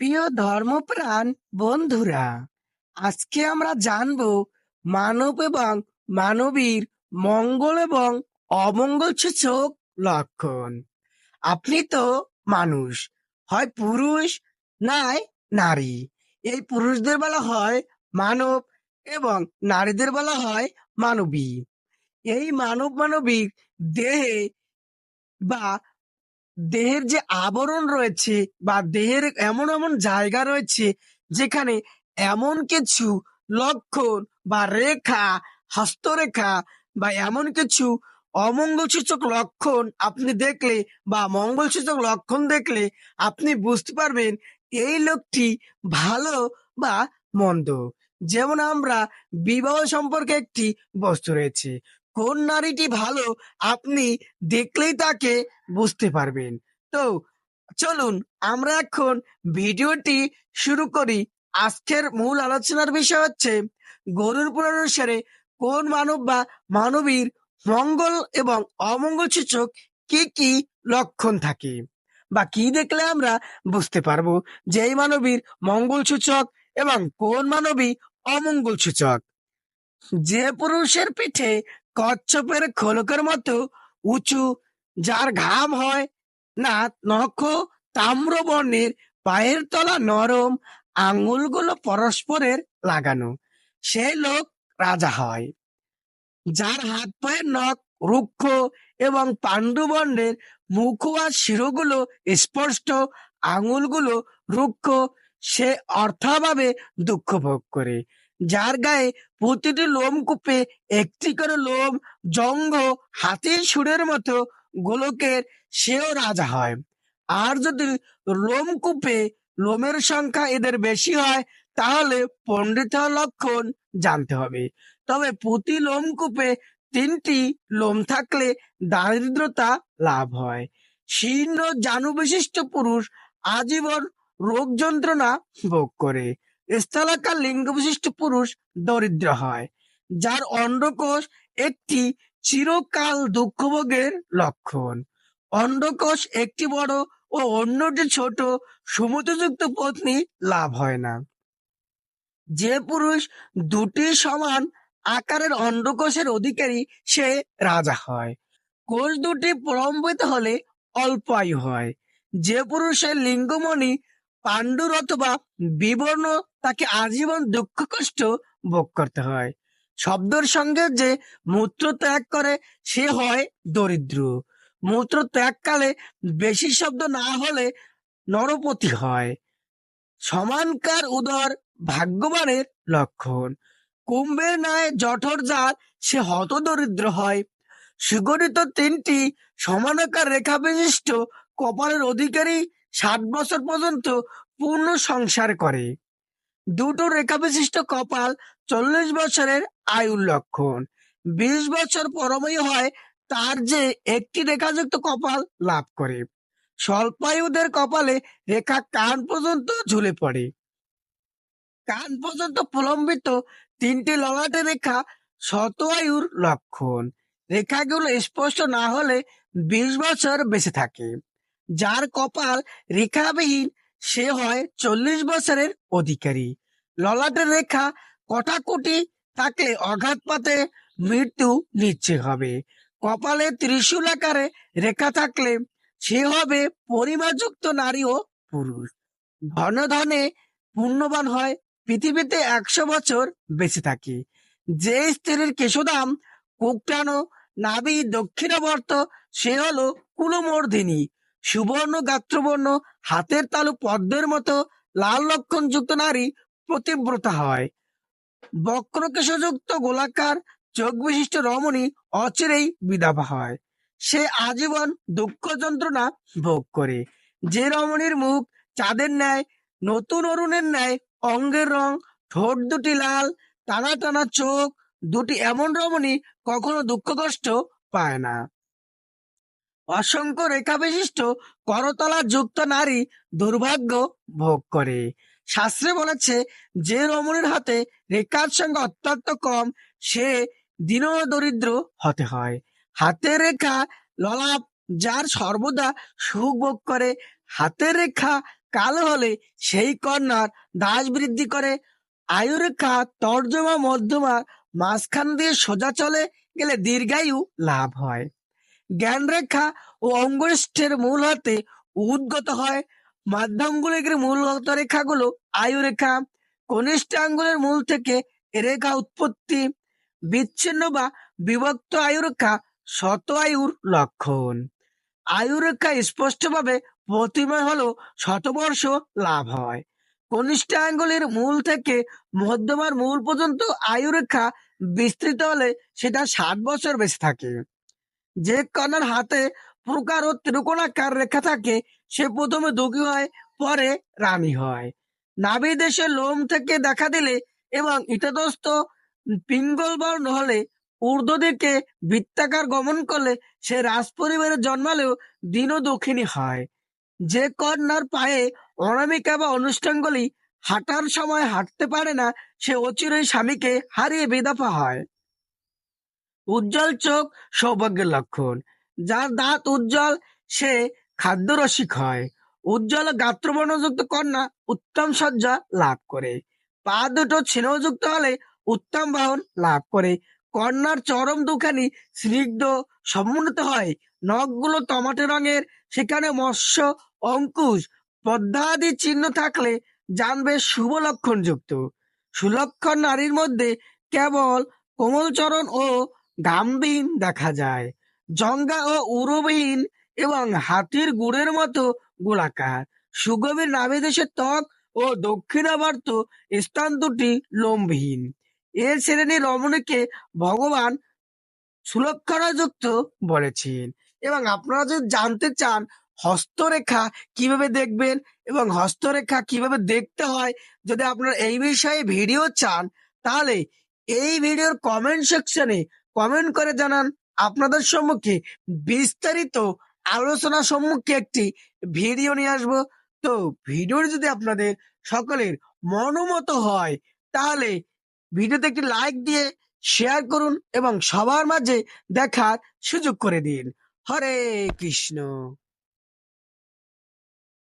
প্রিয় ধর্মপ্রাণ বন্ধুরা, আজকে আমরা জানব মানব এবং মানবীর মঙ্গল এবং অমঙ্গল সূচক লক্ষণ। আপনি তো মানুষ, হয় পুরুষ নাই নারী। এই পুরুষদের বলা হয় মানব এবং নারীদের বলা হয় মানবী। এই মানব মানবিক দেহে বা দেহের যে আবরণ রয়েছে বা দেহের এমন এমন জায়গা রয়েছে যেখানে এমন কিছু লক্ষণ বা রেখা, হস্তরেখা বা এমন কিছু অমঙ্গলসূচক লক্ষণ আপনি দেখলে বা মঙ্গল সূচক লক্ষণ দেখলে আপনি বুঝতে পারবেন এই লোকটি ভালো বা মন্দ। যেমন আমরা বিবাহ সম্পর্কে একটি বস্তু রয়েছে। কোন নারীটি ভালো আপনি দেখলেই তাকে বুঝতে পারবেন। তো চলুন আমরা এখন ভিডিওটি শুরু করি। আজকের মূল আলোচনার বিষয় হচ্ছে গরুর পুরাণ অনুসারে কোন মানব বা মানবীর মঙ্গল এবং অমঙ্গল সূচক কি কি লক্ষণ থাকে বা কি দেখলে আমরা বুঝতে পারব যে এই মানবীর মঙ্গল সূচক এবং কোন মানবী অমঙ্গল সূচক যে পুরুষের পিঠে কচ্ছপের খোলকের মতো উঁচু, যার ঘাম হয়। না, নখ তাম্র বর্ণের পায়ের তলা নরম, আঙুলগুলো পরস্পরের লাগানো। সে লোক রাজা হয়। যার হাত পায়ের নখ রুক্ষ এবং পাণ্ডু বর্ণের মুখ আর শিরোগুলো স্পষ্ট, আঙুলগুলো রুক্ষ, সে অর্থাভাবে দুঃখ ভোগ করে। যার গায়ে প্রতিটি লোমকূপে একটি করে লোম জঙ্গ হাতির সুরের মতো গোলকের সেও রাজা হয়। আর যদি লোমকূপে লোমের সংখ্যা এদের বেশি হয়, তাহলে পণ্ডিত লক্ষণ জানতে হবে। তবে প্রতি লোমকূপে তিনটি লোম থাকলে দারিদ্রতা লাভ হয়। শীর্ণ জানু বিশিষ্ট পুরুষ আজীবন রোগ যন্ত্রণা ভোগ করে। স্থলাকার লিঙ্গ বিশিষ্ট পুরুষ দরিদ্র হয়, যার অন্ডকোষ একটি চিরকাল দুঃখভোগের লক্ষণ। অন্ডকোষ একটি বড় ও অন্যটি ছোট সমুদ্রযুক্ত পত্নী লাভ হয় না। যে পুরুষ দুটি সমান আকারের অন্ডকোষের অধিকারী সে রাজা হয়। কোষ দুটি প্রলম্বিত হলে অল্প আয়ু হয়। যে পুরুষের লিঙ্গমণি পাণ্ডুর অথবা বিবর্ণ তাকে আজীবন দুঃখ, কষ্ট ভোগ করতে হয়। শব্দের সঙ্গে যে মূত্র ত্যাগ করে, সে হয় দরিদ্র। মূত্র ত্যাগকালে বেশি শব্দ না হলে নরপতি হয়। সমানকার উদর ভাগ্যবানের লক্ষণ। কুম্ভের ন্যায় জঠর যার সে হত দরিদ্র হয়। সুগঠিত তিনটি সমানাকার রেখা বিশিষ্ট কপালের অধিকারী ষাট বছর পর্যন্ত পূর্ণ সংসার করে। দুটো রেখা বিশিষ্ট কপাল চল্লিশ বছরের আয়ুর লক্ষণ। বিশ বছর পরময় হয়, তার যে একটি রেখাযুক্ত কপাল লাভ করে। স্বল্পায়ুদের কপালে রেখা কান পর্যন্ত ঝুলে পড়ে। কান পর্যন্ত প্রলম্বিত তিনটি ললাটে রেখা শত আয়ুর লক্ষণ। রেখাগুলো স্পষ্ট না হলে বিশ বছর বেঁচে থাকে। যার কপাল রেখাবিহীন সে হয় চল্লিশ বছরের অধিকারী। ললাটের রেখা কটাকুটি থাকলে অঘাতপাতে মৃত্যু নিশ্চয় হবে। কপালে ত্রিশূল আকারে রেখা থাকলে সে হবে পরিমাযুক্ত নারী ও পুরুষ। ধনে ধনে পুণ্যবান হয়, পৃথিবীতে একশো বছর বেঁচে থাকে। যে স্ত্রীর কেশোদাম, কুকটানো নাবি দক্ষিণাবর্ত, সে হলো কুলমর্ধিনী। সুবর্ণ গাত্রবর্ণ, হাতের তালু পদ্মের মতো লাল লক্ষণ যুক্ত নারী প্রতিব্রতা হয়। বক্রকেশযুক্ত গোলাকার চোখ বিশিষ্ট রমণী অচিরেই বিধবা হয়। সে আজীবন দুঃখ যন্ত্রণা ভোগ করে। যে রমণীর মুখ চাঁদের ন্যায়, নতুন অরুণের ন্যায়, অঙ্গের রং, ঠোঁট দুটি লাল, টানা টানা চোখ, দুটি এমন রমণী কখনো দুঃখ কষ্ট পায় না। অসংখ্য রেখা বিশিষ্ট করতলা যুক্ত নারী দুর্ভাগ্য ভোগ করে। শাস্ত্রে বলেছে, যে রমণীর হাতে রেখার সঙ্গে অত্যন্ত কম, সে দীন দরিদ্র হতে হয়। হাতের রেখা ললাপ যার সর্বদা সুখ ভোগ করে। হাতের রেখা কালো হলে সেই কন্যার দাস বৃদ্ধি করে। আয়ুরেখা তর্জমা মধ্যমা মাঝখান দিয়ে সোজা চলে গেলে দীর্ঘায়ু লাভ হয়। জ্ঞান রেখা ও অঙ্গুষ্ঠের মূল হতে উদ্গত হয়। মাধ্যাঙ্গুলিকের মূলগত রেখাগুলো আয়ুরেখা। কনিষ্ঠ আঙ্গুলের মূল থেকে রেখা উৎপত্তি। বিচ্ছিন্ন বা বিভক্ত আয়ুরেখা শত আয়ুর লক্ষণ। আয়ুরেখা স্পষ্টভাবে প্রতিমা হলো শতবর্ষ লাভ হয়। কনিষ্ঠ আঙ্গুলের মূল থেকে মধ্যমার মূল পর্যন্ত আয়ুরেখা বিস্তৃত হলে সেটা ষাট বছর বেঁচে থাকে। যে কন্যার হাতে প্রকার ও ত্রিকোণাকার রেখা থাকে, সে প্রথমে দুঃখী হয়, পরে রানী হয়। নাভি দেশে লোম থেকে দেখা দিলে এবং ইতদস্ত পিঙ্গল বর্ণ হলে ঊর্ধ্ব দিকে বৃত্তাকার গমন করলে সে রাজ পরিবারে জন্মালেও দিনও দক্ষিণী হয়। যে কন্যার পায়ে অনামিকা বা অনুষ্ঠানগুলি হাঁটার সময় হাঁটতে পারে না, সে অচিরই স্বামীকে হারিয়ে বেদাফা হয়। উজ্জ্বল চোখ সৌভাগ্যের লক্ষণ। যার দাঁত উজ্জ্বল, সে খাদ্যরসিক হয়। উজ্জ্বল গাত্রবর্ণযুক্ত কন্যা উত্তম সজ্জা লাভ করে। পা দুটো ছিন্নযুক্ত হলে উত্তম বাহন লাভ করে। কন্যার চরম দুখানি স্নিগ্ধ, সমুন্নত হয়। নখগুলো টমাটো রঙের, সেখানে মৎস্য, অঙ্কুশ পদ্মাদি চিহ্ন থাকলে জানবে শুভ লক্ষণ যুক্ত সুলক্ষণ নারীর মধ্যে কেবল কোমলচরণ ও গামবিহীন দেখা যায়। জঙ্গা ও উরুবিহীন এবং হাতির গুড়ের মতো গোলাকার। সুগভীর নাভিদেশের ত্বক ও দক্ষিণাবর্ত স্থান দুটি লোমবিহীন এর শ্রেণির রমণীকে ভগবান সুলক্ষণাযুক্ত বলেছেন। এবং আপনারা যদি জানতে চান, হস্তরেখা কীভাবে দেখবেন এবং হস্তরেখা কীভাবে দেখতে হয়, যদি আপনারা এই বিষয়ে ভিডিও চান, তাহলে এই ভিডিওর কমেন্ট সেকশনে কমেন্ট করে জানান। আপনাদের সম্মুখে বিস্তারিত আলোচনা সম্মুখে একটি ভিডিও নিয়ে আসব। তো ভিডিওটি যদি আপনাদের সকলের মনোমত হয়, তাহলে ভিডিওতে একটি লাইক দিয়ে শেয়ার করুন এবং সবার মাঝে দেখার সুযোগ করে দিন। হরে কৃষ্ণ।